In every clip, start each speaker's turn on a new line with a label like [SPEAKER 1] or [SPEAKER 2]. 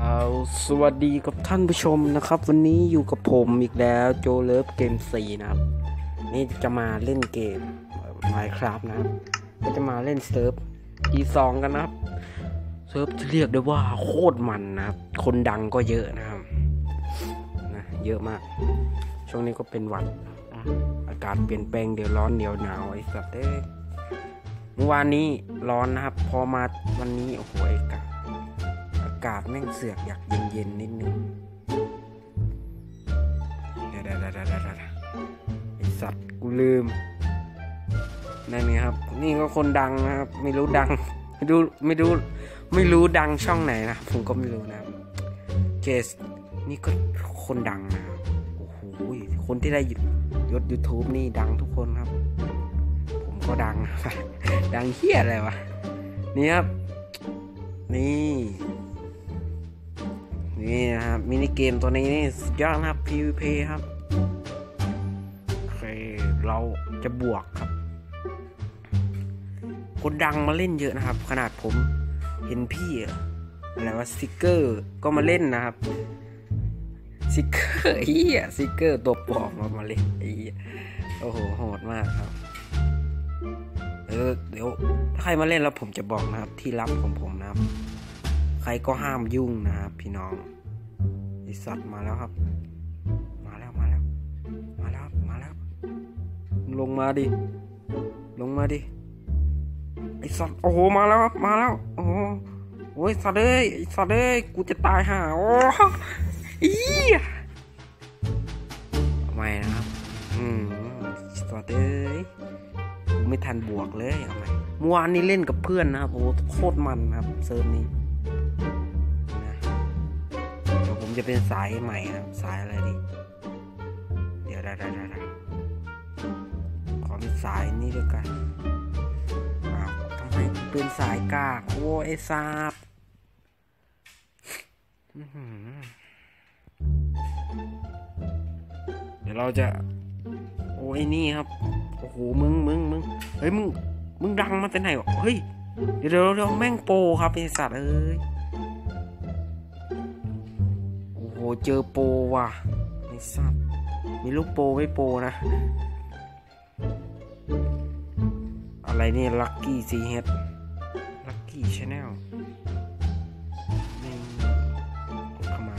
[SPEAKER 1] เอาสวัสดีกับท่านผู้ชมนะครับ วันนี้อยู่กับผมอีกแล้วโจเลิฟเกมซีนะครับนี่จะมาเล่นเกม Minecraft นะครับก็จะมาเล่นเซิร์ฟ G2 กันนะครับเซิร์ฟที่เรียกได้ว่าโคตรมันนะครับ คนดังก็เยอะนะครับนะเยอะมาก ช่วงนี้ก็เป็นหวัดอากาศเปลี่ยนแปลงเดี๋ยวร้อนเดี๋ยวหนาวไอ้สัตว์เอ้เมื่อวานนี้ร้อนนะครับ พอมาวันนี้โอ้โหไอ้กาอากาศแม่งเสือกอยากเย็นๆนิดนึงเดี๋ยวๆๆๆไอสัตว์กูลืม นั่นไงครับ นี่ก็คนดังนะครับ ไม่รู้ดัง ไม่รู้ไม่รู้ไม่รู้ดังช่องไหนนะ ผมก็ไม่รู้นะเจสนี่ก็คนดังนะโอ้โหคนที่ได้ยศยูทูบนี่ดังทุกคนครับ ผมก็ดัง ดังเฮียอะไรวะ นี่ครับ นี่ นี่นะครับมินิเกมตัวนี้นี่สุดยอดนะครับ PVP ครับโอเคเราจะบวกครับ คนดังมาเล่นเยอะนะครับ ขนาดผมเห็นพี่อะไรว่าสติกเกอร์ก็มาเล่นนะครับสติกเกอร์เฮียสติกเกอร์ตัวปลอมมามาเล่นไอ้โอ้โหโหดมากครับเออเดี๋ยวถ้าใครมาเล่นแล้วผมจะบอกนะครับที่ลับของผมนะครับ ใครก็ห้ามยุ่งนะครับพี่น้องไอสัตว์มาแล้วครับ มาแล้วมาแล้ว มาแล้วมาแล้ว ลงมาดิ ลงมาดิไอสัตว์โอ้โหมาแล้วครับมาแล้ว โอ้โหโอ้ยสัตว์เอ้ยไอสัตว์เอ้ยกูจะตายห่าโอ้อีทำไมนะครับ อืมสัตว์เอ้ยกูไม่ทันบวกเลยเอาไหมเมื่อวานนี้เล่นกับเพื่อนนะครับโอ้โหโคตรมันนะครับเซิร์ฟนี้ ผมจะเป็นสายใหม่ครับ สายอะไรดี เดี๋ยวได้ได้ได้ขอเป็นสายนี้ด้วยกันอ้าวทำไมเป็นสายกากโอ้ไอ้ซาบเดี๋ยวเราจะ โอ้ยนี่ครับ โอ้โห มึงมึงมึงเฮ้ย มึง มึงดังมาแต่ไหนวะ เฮ้ย เดี๋ยวเดี๋ยวเดี๋ยวแม่งโปครับไอ้สัตว์เอ้ย เจอโปว่ะไอ้สัตว์มีลูกโปไม่โปนะ อะไรนี่ลัคกี้ซีเฮดลัคกี้ชาแนลนี่เข้ามา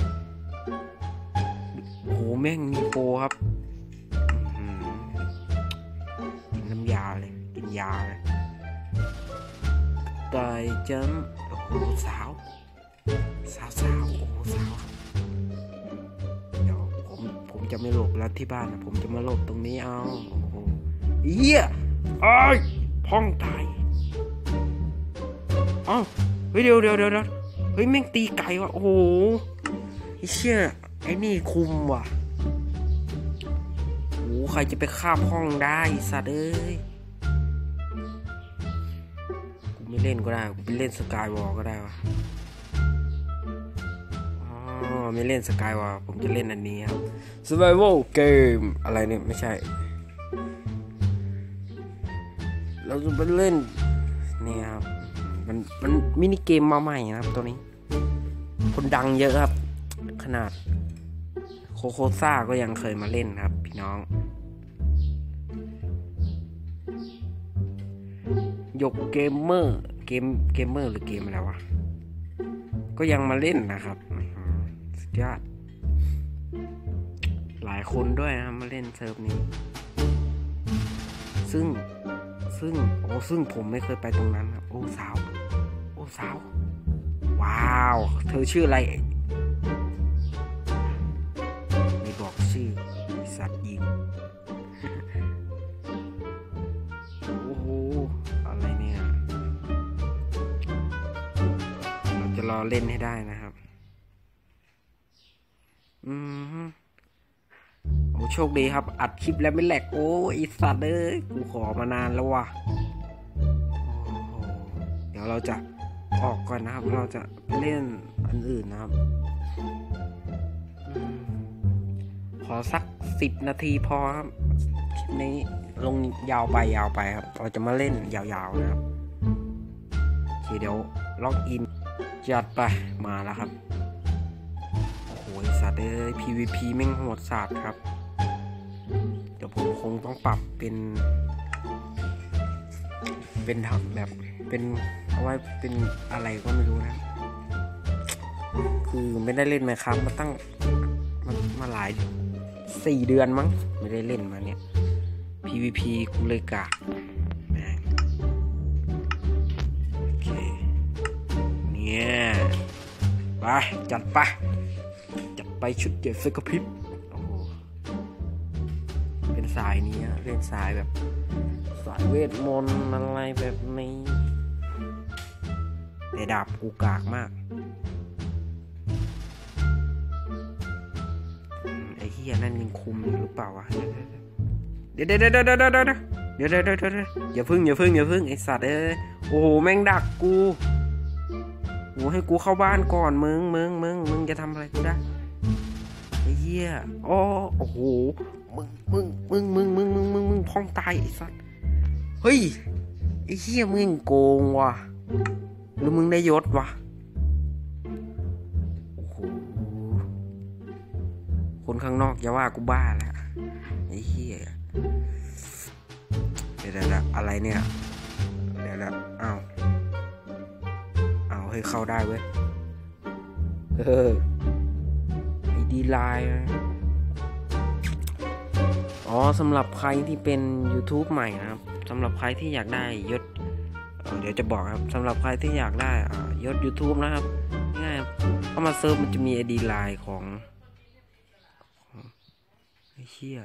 [SPEAKER 1] โอ้โหแม่งมีโปครับกินน้ำยาเลย กินยาเลยไก่จัมโอ้โหสาว สาวสาวโอ้โหสาว จะไม่หลบแล้วที่บ้านนะผมจะมาหลบตรงนี้เอาโอ้โหเหี้ยไอ้พ้องตายเอ้าเฮ้ยเดี๋ยวเดี๋ยวเดี๋ยวเฮ้ยแม่งตีไก่ว่ะโอ้โหไอ้เชี่ยไอ้นี่คุมว่ะโอ้ใครจะไปฆ่าพ้องได้สัตว์เอ้ยกูไม่เล่นก็ได้กูไปเล่นสกายวอลก็ได้วะ ไม่เล่นสกายวอลผมจะเล่นอันนี้ครับ Survival Game อะไรเนี่ยไม่ใช่ เราจะไปเล่นนี่ครับ มันมันมินิเกมมาใหม่นะครับตัวนี้ คนดังเยอะครับ ขนาดโคโคซ่าก็ยังเคยมาเล่นครับ พี่น้อง ยกเกมเมอร์ เกมเกมเมอร์หรือเกมอะไรวะ ก็ยังมาเล่นนะครับ ดยอด หลายคนด้วยนะครับมาเล่นเซิร์ฟนี้ ซึ่งซึ่งโอ้ซึ่งผมไม่เคยไปตรงนั้นครับโอ้สาว โอ้สาว ว้าว เธอชื่ออะไร ไม่บอกชื่อสัตว์ยิงโอ้โหอะไรเนี่ย เราจะรอเล่นให้ได้นะครับ อืมฮึโอ้โชคดีครับ อัดคลิปแล้วไม่แหลก โอ้อีสัตว์เอ้ยกูขอมานานแล้วว่ะเดี๋ยวเราจะออกก่อนนะครับ เราจะเล่นอันอื่นนะครับอขอสักสิบนาทีพอครับคลิปนี้ลงยาวไปยาวไปครับ เราจะมาเล่นยาวๆนะครับเดี๋ยวล็อกอินจัดไปมาแล้วครับ ไอ้สัตว์เอ้ย PVP แม่งโหดสัตว์ครับ เดี๋ยวผมคงต้องปรับเป็น เป็นทำแบบ เป็นเอาไว้เป็นอะไรก็ไม่รู้นะ คือไม่ได้เล่นไหมครับ มาตั้งมามาหลายสี่เดือนมั้ง ไม่ได้เล่นมาเนี่ย PVP กูเลยกาก ไปจัดไปจัดไปชุดเจ็ดไฟกระพริบโอ้โหเป็นสายนี้เล่นสายแบบ สายเวทมนต์อะไรแบบนี้แต่ดาบกูกากมากไอ้เฮียนั่นยังคุมหรือเปล่าวะเดี๋ยวเดี๋ยวเดี๋ยวเดี๋ยวเดี๋ยวเดี๋ยวเดี๋ยวเดี๋ยวเดี๋ยวเดี๋ยวอย่าพึ่งอย่าพึ่งอย่าพึ่งไอสัตว์เอ้ยโอ้โหแม่งดักกู โอ้ให้กูเข้าบ้านก่อนมึงมึงมึงมึงจะทำอะไรกูได้ไอ้เหี้ยอ๋อโอ้โหมึงมึงมึงมึงมึงมึงมึงมึงพ้องตายไอ้สัตว์เฮ้ยไอ้เหี้ยมึงโกงว่ะหรือมึงได้ยศวะโอ้โหคนข้างนอกอย่าว่ากูบ้าแล้วไอ้เหี้ยเดี๋ยวอะไรเนี่ยเดี๋ยวด่าวอ้าว เฮ้ยเข้าได้เว้ยเออไอดีไลน์อ๋อสำหรับใครที่เป็น YouTube ใหม่นะครับสำหรับใครที่อยากได้ยศเเดี๋ยวจะบอกครับสำหรับใครที่อยากได้ยศ YouTube นะครับง่ายครับเข้ามาเซิร์ฟมันจะมี ID ไลน์ของของไอ้เชี่ย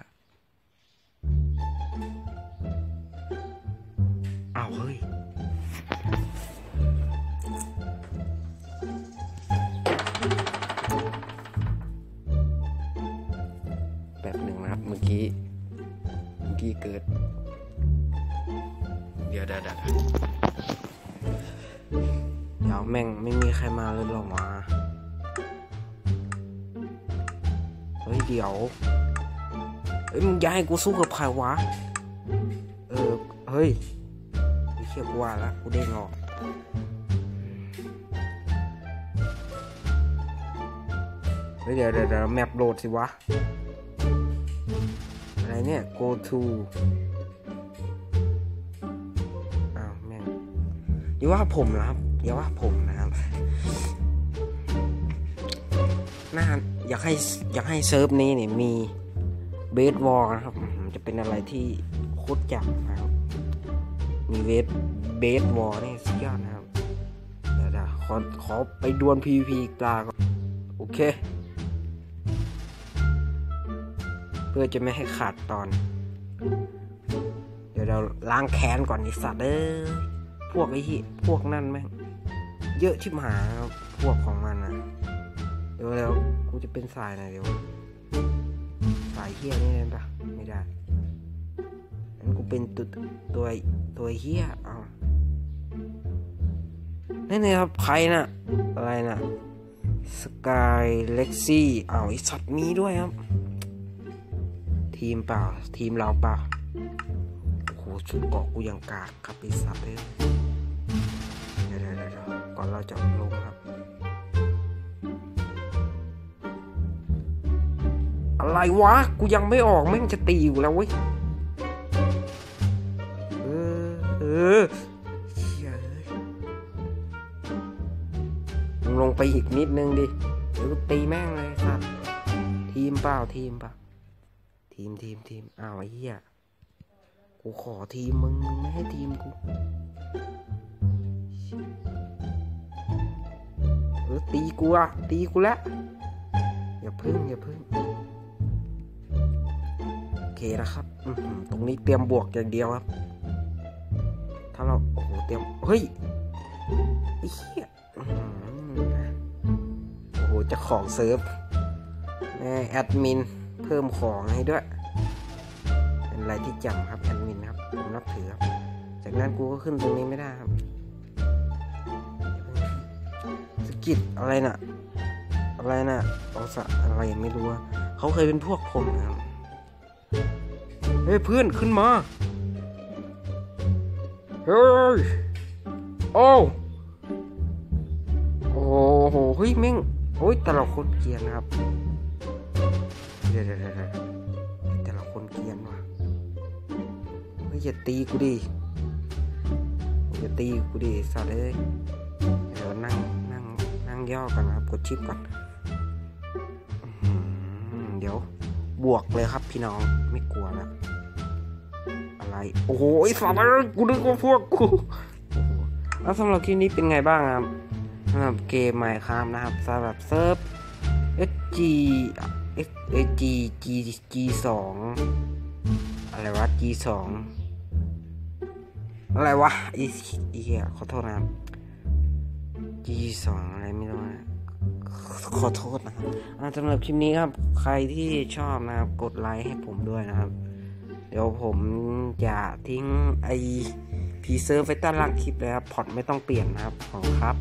[SPEAKER 1] มีใครมาเลยหรอวะเฮ้ยเดี๋ยวเฮ้ยมึงอยาให้กูสู้กับใครวะ เออ เฮ้ยไอ้เชี่ยกูว่าละกูเด้งออกเฮ้ยเดี๋ยวเดี๋ยวเดี๋ยวแมปโหลดสิวะ อะไรเนี่ย go to อ้าวแม่งอย่าว่าผมนะครับอย่าว่าผมนะครับ น่าอยากให้อยากให้เซิร์ฟนี้เนี่ยมีเบสวอลนะครับ จะเป็นอะไรที่โคตรจับนะครับ มีเวทเบสวอลนี่สุดยอดนะครับเดี๋ยวขอขอไปดวล PVP กลาก่อนโอเค เพื่อจะไม่ให้ขาดตอน เดี๋ยวเราล้างแค้นก่อนไอสัตว์เอ้ยพวกไอ้ที่พวกนั่นแม่งเยอะชิบหายครับพวกของมันนะ เดี๋ยวแล้วกูจะเป็นสายหนเดี๋ยวสายเฮี้ยนี่ได้ปะไม่ได้งั้นกูเป็นตัวตัวตัวเฮี้ยเอานี่นี่ครับใครน่ะ อะไรน่ะสกายเล็กซี่อ้าไอสัตว์มีด้วยครับ ทีมเปล่า ทีมเราเปล่าโอ้โหชุดเกาะกูยังกากครับไอสัตว์เลยเดี๋ยวเดี๋ยวเดี๋ยวก่อนเราจะลงครับ อะไรวะ กูยังไม่ออกแม่งจะตีอยู่แล้วเว้ย เออ เออเชี่ยลงไปอีกนิดนึงดิ เดี๋ยวตีแม่งเลยสัตว์ทีมเปล่าทีมเปล่าทีมทีมทีมอ้าวไอ้เหี้ย กูขอทีมมึงมึงไม่ให้ทีมกู เออตีกูอะตีกูแล้วอย่าพึ่งอย่าพึ่ง นะครับอื้อหือตรงนี้เตรียมบวกอย่างเดียวครับ ถ้าเราโอ้โหเตรียมเฮ้ยไอ้เหี้ยอื้อหือโอ้โหเจะของเซิร์ฟแม่แอดมินเพิ่มของให้ด้วย เป็นอะไรที่จำครับแอดมินครับผมนับถือครับ จากนั้นกูก็ขึ้นตรงนี้ไม่ได้ครับสกิดอะไรน่ะ อะไรน่ะเอาสะอะไรไม่รู้อะเขาเคยเป็นพวกผมนะครับ เฮ้ยเพื่อนขึ้นมา เฮ้ย โอ้โอ้โหเฮ้ยแม่งโอ้ยแต่ละคนเกียนครับ เดี๋ยวเดี๋ยวเดะแต่ละคนเกียนว่ะเฮ้ยอย่าตีกูดิอย่าตีกูดิสัตว์เอ้ยเดี๋ยวนั่งนั่งนั่งย่อก่อนครับ กดชิปก่อน บวกเลยครับพี่น้องไม่กลัวแล้วอะไร โอ้โหไอ้สัตว์เอ้ยกูนึกว่าพวกกูแล้วสำหรับคลิปนี้เป็นไงบ้างครับสำหรับเกมไมค์ครับนะครับสำหรับเซิร์ฟ SG S G G G สองอะไรวะ G สองอะไรวะอีอีเหี้ยขอโทษนะครับ G สองอะไรไม่รู้นะ ขอโทษนะครับสำหรับคลิปนี้ครับ ใครที่ชอบนะครับ กดไลค์ให้ผมด้วยนะครับ เดี๋ยวผมจะทิ้งไอพีเซอร์ไว้ใต้ล่างคลิปเลยครับพอดไม่ต้องเปลี่ยนนะครับ ขอบคุณครับ